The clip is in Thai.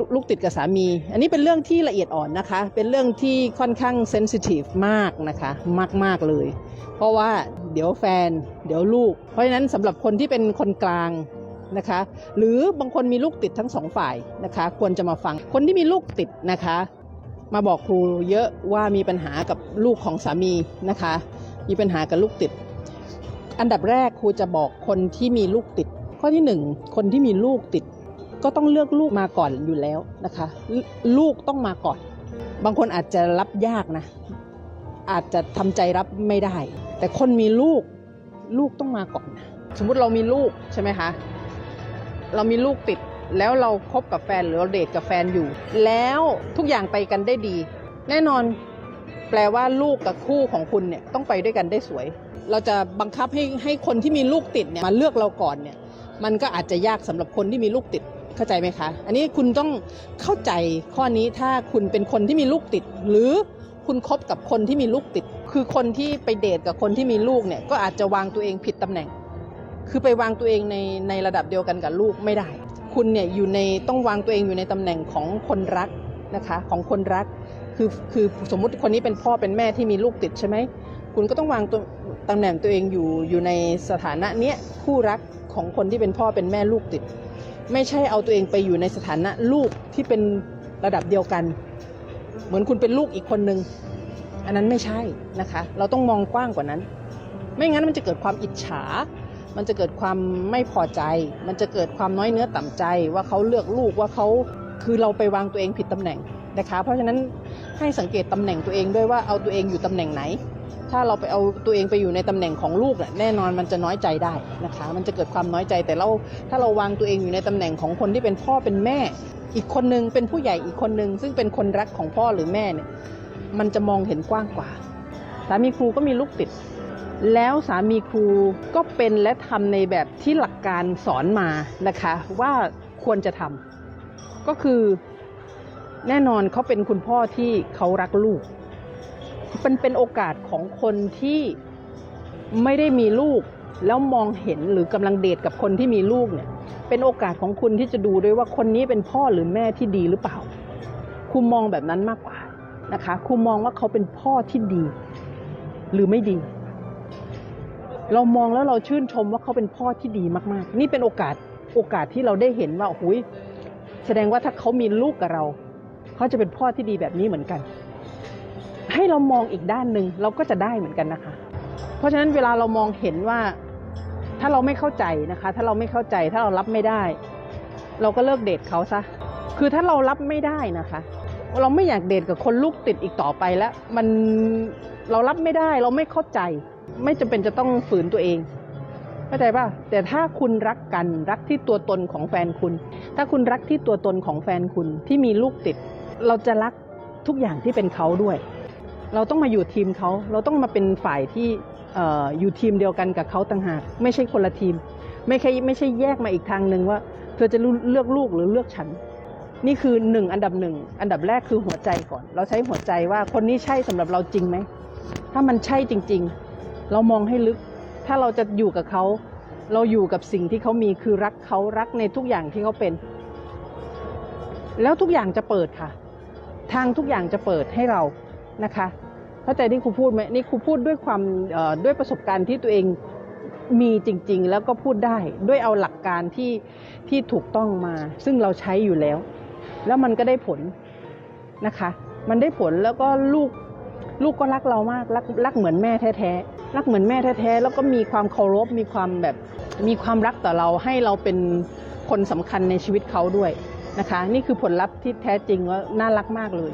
ลลูกติดกับสามี อันนี้เป็นเรื่องที่ละเอียดอ่อนนะคะ เป็นเรื่องที่ค่อนข้างเซนซิทีฟมากนะคะ มาก ๆ เลย เพราะว่าเดี๋ยวแฟน เดี๋ยวลูก เพราะฉะนั้นสำหรับคนที่เป็นคนกลางนะคะ หรือบางคนมีลูกติดทั้งสองฝ่ายนะคะ ควรจะมาฟัง คนที่มีลูกติดนะคะ มาบอกครูเยอะว่ามีปัญหากับลูกของสามีนะคะ มีปัญหากับลูกติด อันดับแรกครูจะบอกคนที่มีลูกติด ข้อที่หนึ่งคนที่มีลูกติด ก็ต้องเลือกลูกมาก่อนอยู่แล้วนะคะ ลูกต้องมาก่อน บางคนอาจจะรับยากนะ อาจจะทำใจรับไม่ได้ แต่คนมีลูกลูกต้องมาก่อนนะสมมุติเรามีลูกใช่ไหมคะเรามีลูกติดแล้วเราคบกับแฟนหรือเราเดทกับแฟนอยู่ แล้วทุกอย่างไปกันได้ดี แน่นอนแปลว่าลูกกับคู่ของคุณเนี่ยต้องไปด้วยกันได้สวย เราจะบังคับให้ให้คนที่มีลูกติดเนี่ยมาเลือกเราก่อนเนี่ยมันก็อาจจะยากสำหรับคนที่มีลูกติด เข้าใจไหมคะ อันนี้คุณต้องเข้าใจข้อนี้ถ้าคุณเป็นคนที่มีลูกติด หรือคุณคบกับคนที่มีลูกติด คือคนที่ไปเดทกับคนที่มีลูกเนี่ยก็อาจจะวางตัวเองผิดตำแหน่ง คือไปวางตัวเองในในระดับเดียวกันกับลูกไม่ได้ คุณเนี่ยอยู่ในต้องวางตัวเองอยู่ในตำแหน่งของคนรักนะคะของคนรัก คือคือสมมุติคนนี้เป็นพ่อเป็นแม่ที่มีลูกติดใช่ไหมคุณก็ต้องวางตัวตำแหน่งตัวเองอยู่อยู่ในสถานะเนี้ยคู่รักของคนที่เป็นพ่อเป็นแม่ลูกติด ไม่ใช่เอาตัวเองไปอยู่ในสถานะลูกที่เป็นระดับเดียวกัน เหมือนคุณเป็นลูกอีกคนนึง อันนั้นไม่ใช่นะคะ เราต้องมองกว้างกว่านั้น ไม่งั้นมันจะเกิดความอิจฉา มันจะเกิดความไม่พอใจ มันจะเกิดความน้อยเนื้อต่ำใจ ว่าเขาเลือกลูกว่าเขาคือเราไปวางตัวเองผิดตำแหน่งนะคะ เพราะฉะนั้น ให้สังเกตตำแหน่งตัวเองด้วยว่าเอาตัวเองอยู่ตำแหน่งไหน ถ้าเราไปเอาตัวเองไปอยู่ในตำแหน่งของลูกน่ะแน่นอนมันจะน้อยใจได้นะคะ มันจะเกิดความน้อยใจแต่เราถ้าเราวางตัวเองอยู่ในตำแหน่งของคนที่เป็นพ่อเป็นแม่ อีกคนนึงเป็นผู้ใหญ่อีกคนนึงซึ่งเป็นคนรักของพ่อหรือแม่เนี่ยมันจะมองเห็นกว้างกว่าสามีครูก็มีลูกติด แล้วสามีครูก็เป็นและทำในแบบที่หลักการสอนมานะคะ ว่าควรจะทำก็คือ แน่นอนเขาเป็นคุณพ่อที่เขารักลูก เป็นเป็นโอกาสของคนที่ไม่ได้มีลูกแล้วมองเห็นหรือกำลังเดทกับคนที่มีลูกเนี่ย เป็นโอกาสของคุณที่จะดูด้วยว่าคนนี้เป็นพ่อหรือแม่ที่ดีหรือเปล่าครูมองแบบนั้นมากกว่านะคะครูมองว่าเขาเป็นพ่อที่ดี หรือไม่ดี เรามองแล้วเราชื่นชมว่าเขาเป็นพ่อที่ดีมากๆ นี่เป็นโอกาสโอกาสที่เราได้เห็นว่าโอ้โหแสดงว่าถ้าเขามีลูกกับเรา เขาจะเป็นพ่อที่ดีแบบนี้เหมือนกัน ให้เรามองอีกด้านหนึ่งเราก็จะได้เหมือนกันนะคะ เพราะฉะนั้นเวลาเรามองเห็นว่าถ้าเราไม่เข้าใจนะคะ ถ้าเราไม่เข้าใจถ้าเรารับไม่ได้ เราก็เลิกเดทเขาซะคือถ้าเรารับไม่ได้นะคะ เราไม่อยากเดทกับคนลูกติดอีกต่อไปแล้ว มันเรารับไม่ได้เราไม่เข้าใจ ไม่จำเป็นจะต้องฝืนตัวเองเข้าใจป่ะแต่ถ้าคุณรักกันรักที่ตัวตนของแฟนคุณ ถ้าคุณรักที่ตัวตนของแฟนคุณที่มีลูกติด เราจะรักทุกอย่างที่เป็นเขาด้วย เราต้องมาอยู่ทีมเขา เราต้องมาเป็นฝ่ายที่อยู่ทีมเดียวกันกับเขาต่างหาก ไม่ใช่คนละทีม ไม่ใช่ไม่ใช่แยกมาอีกทางหนึ่งว่า เธอจะเลือกลูกหรือเลือกฉัน นี่คือหนึ่งอันดับหนึ่งอันดับแรกคือหัวใจก่อน เราใช้หัวใจว่าคนนี้ใช่สำหรับเราจริงไหมถ้ามันใช่จริง ๆ เรามองให้ลึก ถ้าเราจะอยู่กับเขาเราอยู่กับสิ่งที่เขามีคือรักเขารักในทุกอย่างที่เขาเป็น แล้วทุกอย่างจะเปิดค่ะ ทางทุกอย่างจะเปิดให้เรานะคะเข้าใจที่ครูพูดไหมนี่ครูพูดด้วยความด้วยประสบการณ์ที่ตัวเองมีจริง ๆ แล้วก็พูดได้ด้วยเอาหลักการที่ที่ถูกต้องมา ซึ่งเราใช้อยู่แล้ว แล้วมันก็ได้ผลนะคะ มันได้ผลแล้วก็ลูกลูกก็รักเรามากรักรักเหมือนแม่แท้ๆรักเหมือนแม่แท้ๆแล้วก็มีความเคารพมีความแบบมีความรักต่อเราให้เราเป็นคนสำคัญในชีวิตเขาด้วย นะคะ นี่คือผลลัพธ์ที่แท้จริงว่าน่ารักมากเลย